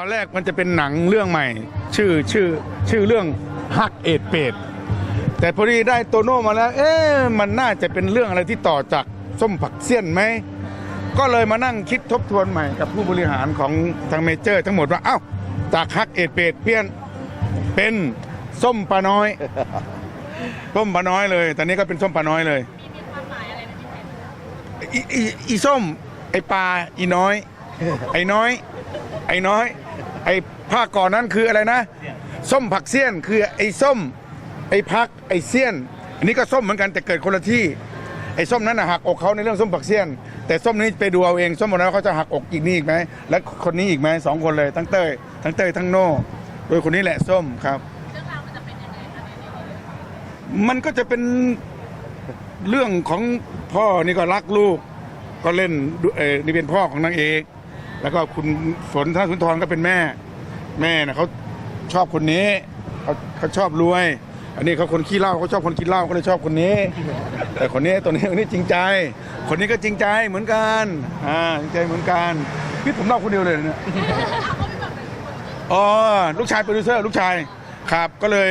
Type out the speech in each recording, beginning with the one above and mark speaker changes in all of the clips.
Speaker 1: อนแรกมันจะเป็นหนังเรื่องใหม่ ชื่อชื่อชื่อเรื่องฮักเอ็ดเป็ดแต่พอดีได้โตโน่มาแล้ว เอ๊ะมันน่าจะเป็นเรื่องอะไรที่ต่อจากส้มผักเสี้ยนไหมก็เลยมานั่งคิดทบทวนใหม่กับผู้บริหารของทางเมเจอร์ ทั้งหมดว่าเอ้าจากฮักเอ็ดเป็ดเปลี่ยนเป็นส้มปลาน้อย ส้มปลาน้อยเลย ตอนนี้ก็เป็นส้มปลาน้อยเลยอีอีอีส้ม ไอปลาอีน้อย ไอ้น้อย ไอ้น้อย ไอ้ภาคก่อนนั้นคืออะไรนะ ส้มผักเสี้ยนคือไอ้ส้ม ไอ้พักไอ้เสี้ยน อันนี้ก็ส้มเหมือนกันแต่เกิดคนละที่ ไอ้ส้มนั้นนะหักอกเขาในเรื่องส้มผักเสี้ยน แต่ส้มนี้ไปดูเอาเองส้มคนนั้นเขาจะหักอกอีกนี่อีกไหมและคนนี้อีกไหมสองคนเลยทั้งเต้ยทั้งเต้ยทั้งโน่โดยคนนี้แหละส้มครับมันก็จะเป็นเรื่องของพ่อนี่ก็รักลูก ก็เล่นดูเออนี่เป็นพ่อของนางเอก แล้วก็คุณฝนธนสุนทรก็เป็นแม่ แม่นะเขาชอบคนนี้เขาเขาชอบรวย อันนี้เขาคนขี้เหล้าเขาชอบคนกินเหล้าก็เลยชอบคนนี้ แต่คนนี้ตัวนี้คนนี้จริงใจ คนนี้ก็จริงใจเหมือนกันอ่าจริงใจเหมือนกันพี่ผมเล่าคนเดียวเลยเนี่ยอ๋อลูกชายโปรดิวเซอร์ลูกชายครับก็เลย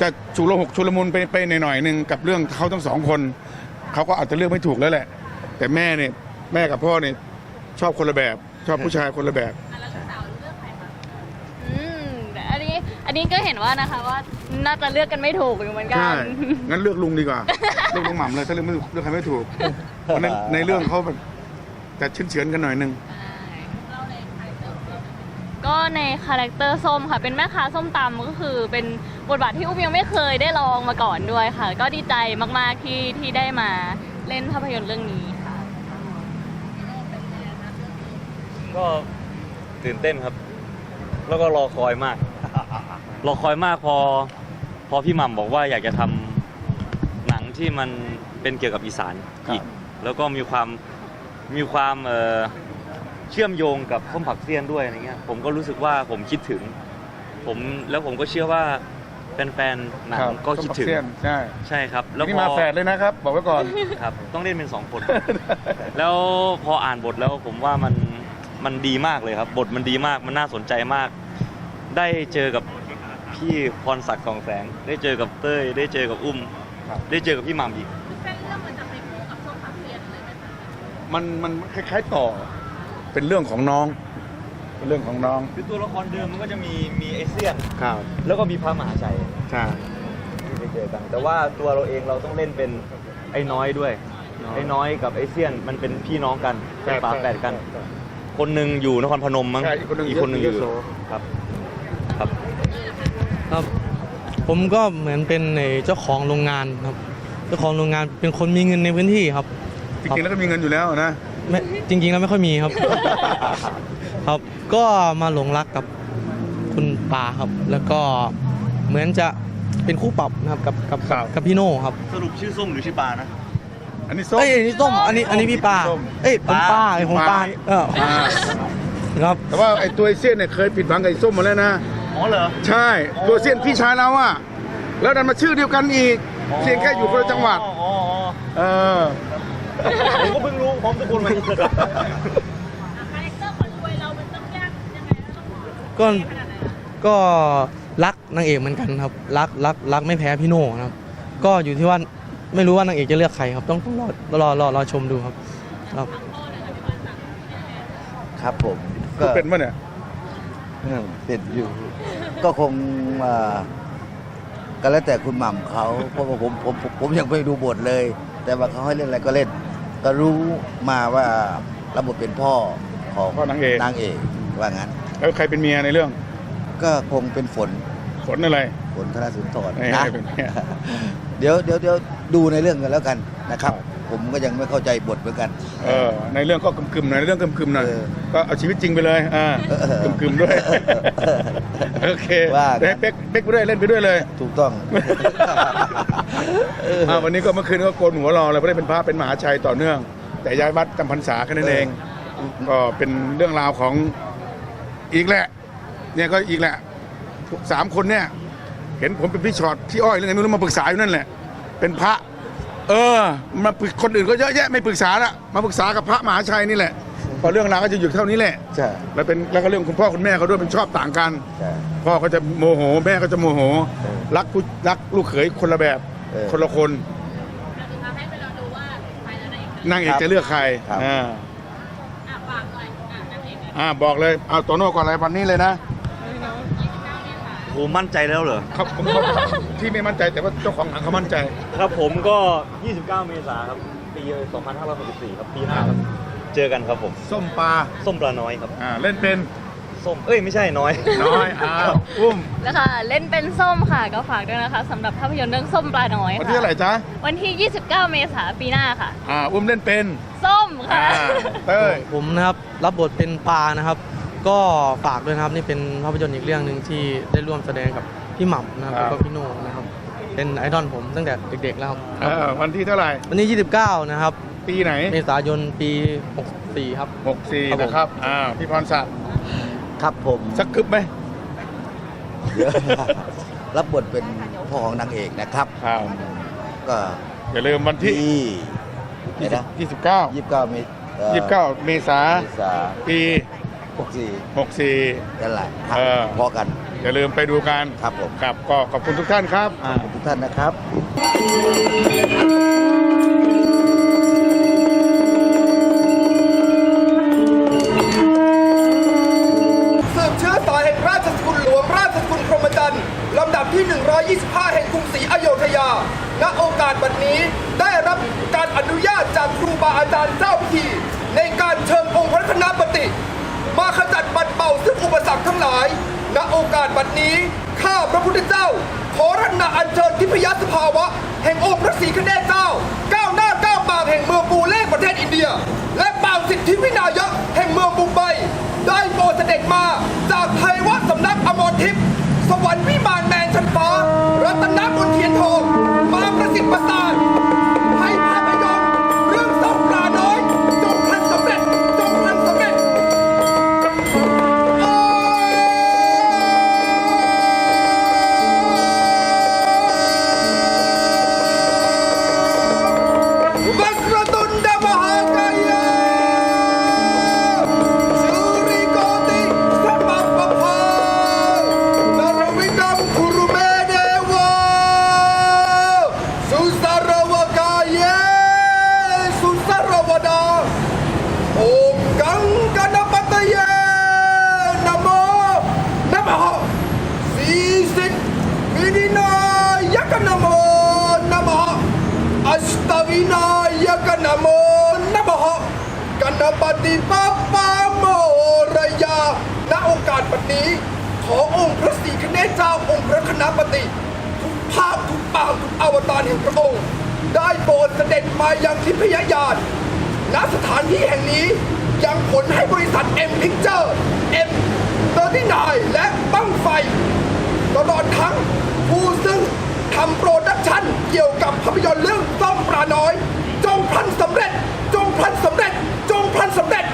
Speaker 1: จะชุลหกชุลมุนไปไปหน่อยหนึ่งกับเรื่องเขาทั้งสองคนเขาก็อาจจะเลือกไม่ถูกแล้วแหละ แต่แม่เนี่ยแม่กับพ่อเนี่ยชอบคนละแบบ ชอบผู้ชายคนละแบบ
Speaker 2: อืมแต่อันนี้อันนี้ก็เห็นว่านะคะว่าน่าจะเลือกกันไม่ถูกอยู่เหมือนกั
Speaker 1: ใช่
Speaker 2: น
Speaker 1: งั้นเลือกลุงดีกว่า เลือกลุงหม่ำเลยถ้าเลือกไม่ถูกเลือกใครไม่ถูกเพราะในในเรื่องเขาแบบจะเฉือนเฉือนๆกันหน่อยหนึง
Speaker 2: ก็ในคาแรคเตอร์ส้มค่ะ เป็นแม่ค้าส้มตำก็คือเป็นบทบาทที่อุ้มยังไม่เคยได้ลองมาก่อนด้วยค่ะ ก็ดีใจมากๆที่ที่ได้มาเล่นภาพยนตร์เรื่องนี้ค่ะ
Speaker 3: ก็ตื่นเต้นครับ แล้วก็รอคอยมาก รอคอยมากพอ พอพี่หม่ำบอกว่าอยากจะทำหนังที่มันเป็นเกี่ยวกับอีสานอีก แล้วก็มีความมีความเอ่อเชื่อมโยงกับข้มผักเสี้ยนด้วยอะไรเงี้ย ผมก็รู้สึกว่าผมคิดถึง ผมแล้วผมก็เชื่อว่าแฟนๆหนัง
Speaker 1: ครับ
Speaker 3: ก็คิดถึง
Speaker 1: ส้มผัเสี้ยนใช่
Speaker 3: ใช่ครับ แล้ว
Speaker 1: นี่
Speaker 3: พอ
Speaker 1: มาแฝดเลยนะครับ บอกไว้ก่อน
Speaker 3: ครับ ต้องเล่นเป็นสองคน แล้วพออ่านบทแล้วผมว่ามัน มันดีมากเลยครับ บทมันดีมากมันน่าสนใจมาก ได้เจอกับพี่พรศักดิ์กองแสง ได้เจอกับเต้ย ได้เจอกับอุ้ม
Speaker 1: ครับ
Speaker 3: ได้เจอกับพี่หม่ำอีก
Speaker 1: มันมันคล้ายๆต่อ เป็นเรื่องของน้อง เป็นเรื่องของน้อง
Speaker 3: คือตัวละครเดิมมันก็จะมีมีเอเซียน
Speaker 1: ครับ
Speaker 3: แล้วก็มีพระมหาชัย
Speaker 1: ใช่
Speaker 3: ที่ไปเจอกันแต่ว่าตัวเราเองเราต้องเล่นเป็นไอ้น้อยด้วย ไอ้น้อยกับไอ้เซียนมันเป็นพี่น้องกันเป็นฝาแฝดกัน คนหนึ่งอยู่นครพนมมั้ง
Speaker 1: ใช่อีกคนหนึ่ง
Speaker 3: อีกคนหนึ่งอยู่
Speaker 1: ยโส
Speaker 3: ครับ ครับ
Speaker 4: ครับผมก็เหมือนเป็นไอ้เจ้าของโรงงานครับ เจ้าของโรงงานเป็นคนมีเงินในพื้นที่ครับ
Speaker 1: จริงๆแล้วก็มีเงินอยู่แล้วนะ
Speaker 4: ไม่จริง ๆ แล้วไม่ค่อยมีครับ ครับ ก็มาหลงรักกับคุณปาครับ แล้วก็เหมือนจะเป็นคู่ปรับนะครับกับกับ
Speaker 1: ครับ
Speaker 4: กับพี่โน่ครับ
Speaker 3: สรุปชื่อส้มหรือชื่อปลานะ
Speaker 1: อันนี้ส้ม
Speaker 4: เอ้ยอันนี้ส้มอันนี้อันนี้พี่ปา
Speaker 1: ส้ม
Speaker 4: เอ้ยผม
Speaker 3: ปา
Speaker 4: ปาไอ้ผมปา
Speaker 1: ปา
Speaker 4: เออ
Speaker 1: อ่า
Speaker 4: ครับ
Speaker 1: แต่ว่าไอ้ตัวไอ้เสี้ยนเนี่ยเคยผิดหวังกับไอ้ส้มมาแล้วนะ
Speaker 3: อ๋อเหรอ
Speaker 1: ใช่ ตัวเสี้ยนพี่ชายเราอะแล้วดันมาชื่อเดียวกันอีกเพียงแค่อยู่คนละจังหวัด
Speaker 3: อ๋ออ๋อ
Speaker 1: เออ
Speaker 3: ผมก็เพิ่งรู้พร้อมทุกคนเลย
Speaker 4: ก็ก็รักนางเอกเหมือนกันครับ รักรักรักไม่แพ้พี่โน่นะครับ ก็อยู่ที่ว่า ไม่รู้ว่านางเอกจะเลือกใครครับ ต้องต้องรอรอรอรอชมดูครับครับ
Speaker 5: ครับผมก็
Speaker 1: เป็นปะเนี่ย
Speaker 5: เออเป็นอยู่ ก็คงเอ่อก็แล้วแต่คุณหม่ำเขาเพราะว่าผมผมผมผมยังไม่ดูบทเลย แต่ว่าเขาให้เล่นอะไรก็เล่น ก็รู้มาว่าระบบเป็นพ่อของ
Speaker 1: พ่อนางเอก
Speaker 5: นางเอกว่างั้น
Speaker 1: แล้วใครเป็นเมียในเรื่อง
Speaker 5: ก็คงเป็นฝน
Speaker 1: ฝนอะไร
Speaker 5: ฝนธนสุนทร
Speaker 1: ไม่
Speaker 5: นะ
Speaker 1: ให้เป็นเมีย
Speaker 5: เดี๋ยวเดี๋ยวเดี๋ยว ดูในเรื่องกันแล้วกันนะครับ
Speaker 1: ครับ
Speaker 5: ผมก็ยังไม่เข้าใจบทเหมือนกัน
Speaker 1: เออในเรื่องก็กึมๆหน่อยในเรื่องกึมๆหน่อย
Speaker 5: เออ
Speaker 1: ก็เอาชีวิตจริงไปเลยอ่า
Speaker 5: เออ
Speaker 1: กึมๆด้วยโอเค
Speaker 5: ว่ากัน
Speaker 1: ได้เป๊กเป๊กไปด้วยเล่นไปด้วยเลย
Speaker 5: ถูกต้อง
Speaker 1: อ่าวันนี้ก็เมื่อคืนก็โกนหัวรอเลยเพราะได้เป็นพระเป็นมหาชัยต่อเนื่อง แต่ย้ายวัดจำพรรษาแค่นั้นเอง ก็เป็นเรื่องราวของอีกแหละ เนี่ยก็อีกแหละสามคนเนี่ย เห็นผมเป็นพี่ช็อตที่อ้อยเรื่องไงไม่รู้มาปรึกษาอยู่นั่นแหละ เป็นพระ เออมาปรึกคนอื่นก็เยอะแยะไม่ปรึกษาละมาปรึกษากับพระมหาชัยนี่แหละพอเรื่องราวก็จะหยุดเท่านี้แหละ
Speaker 5: ใช่
Speaker 1: แล้วเป็นแล้วก็เรื่องคุณพ่อคุณแม่เขาด้วยเป็นชอบต่างกัน
Speaker 5: ใช่
Speaker 1: พ่อก็จะโมโหแม่ก็จะโมโห
Speaker 5: เออ
Speaker 1: รักผู้รักลูกเขยคนละแบบ
Speaker 5: เออ
Speaker 1: คนละคนนางเอกจะเลือกใคร
Speaker 5: ครับ
Speaker 1: อ่าอ่าบอกเลยเอาโตโน่ก่อนเลยวันนี้เลยนะ
Speaker 3: โหมั่นใจแล้วเหรอ
Speaker 1: เขาผมเขาที่ไม่มั่นใจแต่ว่าเจ้าของหนังเขามั่นใจ
Speaker 3: ครับผมก็ 29 เมษายนครับ ปี 2564 ครับ ปีหน้าครับ เจอกันครับผม
Speaker 1: ส้มปลา
Speaker 3: ส้มปลาน้อยครับ
Speaker 1: อ่าเล่นเป็น
Speaker 3: ส้ม เอ้ย ไม่ใช่น้อย
Speaker 1: น้อยอ้าวอุ้ม
Speaker 2: แล้วค่ะเล่นเป็นส้มค่ะก็ฝากด้วยนะคะสำหรับภาพยนตร์เรื่องส้มปลาน้อย
Speaker 1: วัน
Speaker 2: ค่ะ
Speaker 1: ที่เท่าไหร่จ๊ะ
Speaker 2: วันที่ 29 เมษายนปีหน้าค่ะ
Speaker 1: อ่าอุ้มเล่นเป็น
Speaker 2: ส้ม
Speaker 1: อ่า
Speaker 2: ค่ะ
Speaker 1: เต้ย
Speaker 4: ผมนะครับรับบทเป็นปลานะครับ ก็ฝากด้วยนะครับนี่เป็นภาพยนตร์อีกเรื่องหนึ่งที่ได้ร่วมแสดงกับพี่หม่ำนะครับ
Speaker 1: ครับ
Speaker 4: แล้วก็พี่โน่นะครับ เป็นไอดอลผมตั้งแต่เด็กๆแล้วครับ
Speaker 1: อ่าวันที่เท่าไหร่
Speaker 4: วันนี้ 29 นะครับ
Speaker 1: ปีไหน
Speaker 4: เมษายนปี 64 ครับ
Speaker 1: 64
Speaker 4: ครับผม
Speaker 1: นะครับอ่าพี่พรศักดิ์
Speaker 5: ครับผม
Speaker 1: สักกึบไหม
Speaker 5: เดี๋ยวรับบทเป็นพ่อของนางเอกนะครับ
Speaker 1: ครับ
Speaker 5: ก็
Speaker 1: อย่าลืมวันที่
Speaker 5: ที่ไหนนะ
Speaker 1: 29
Speaker 5: ยี่สิบเก้าเมษอ่อ
Speaker 1: 29 เมษา
Speaker 5: เมษา
Speaker 1: ปี
Speaker 5: หกสี่
Speaker 1: 64
Speaker 5: นั่นแหละครับ
Speaker 1: เออ
Speaker 5: พอกัน
Speaker 1: อย่าลืมไปดูกัน
Speaker 5: ครับผม
Speaker 1: ครับก็ขอบคุณทุกท่านครับ
Speaker 5: ขอบคุณทุกท่านนะครับ
Speaker 6: โอกาสบัดนี้ ข้าพระพุทธเจ้า ขอรัตนาอัญเชิญทิพยสภาวะ แห่งองค์พระศรีคเนศเจ้า ก้าวหน้าก้าวปากแห่งเมืองปูเล่ประเทศอินเดีย และเป่าสิทธิวินายะแห่งเมืองบุมไบได้โปรดเสด็จมาจากไทยวะสำนัก กณปฏิปัปปาโมรยา ณโอกาสบัดนี้ ขอองค์พระศรีคเนศเจ้าองค์พระคณะปฏิทุกภาพทุกปางทุกอวตารแห่งพระองค์ ได้โปรดเสด็จมายังทิพยญาณณสถานที่แห่งนี้ยังผลให้บริษัท M Picture M 39และบั้งไฟ ตลอดทั้งผู้ซึ่งทำโปรดักชันเกี่ยวกับภาพยนตร์เรื่องต้อมปลาน้อย จงพลันสำเร็จ จงพลันสำเร็จ พลันสำเร็จ